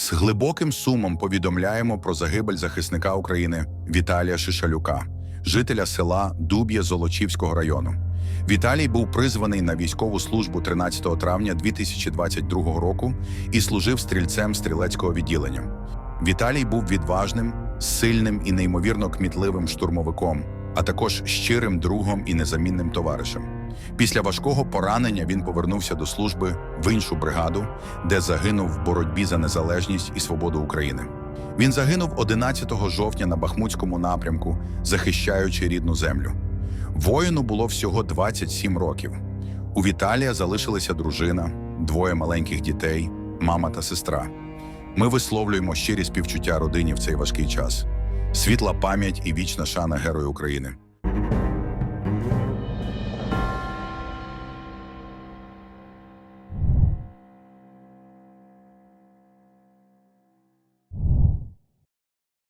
З глибоким сумом повідомляємо про загибель захисника України Віталія Шишалюка, жителя села Дуб'є Золочівського району. Віталій був призваний на військову службу 13 травня 2022 року і служив стрільцем стрілецького відділення. Віталій був відважним, сильним і неймовірно кмітливим штурмовиком, а також щирим другом і незамінним товаришем. Після важкого поранення він повернувся до служби в іншу бригаду, де загинув в боротьбі за незалежність і свободу України. Він загинув 11 жовтня на Бахмутському напрямку, захищаючи рідну землю. Воїну було всього 27 років. У Віталія залишилася дружина, двоє маленьких дітей, мама та сестра. Ми висловлюємо щирі співчуття родині в цей важкий час. Світла пам'ять і вічна шана Герою України.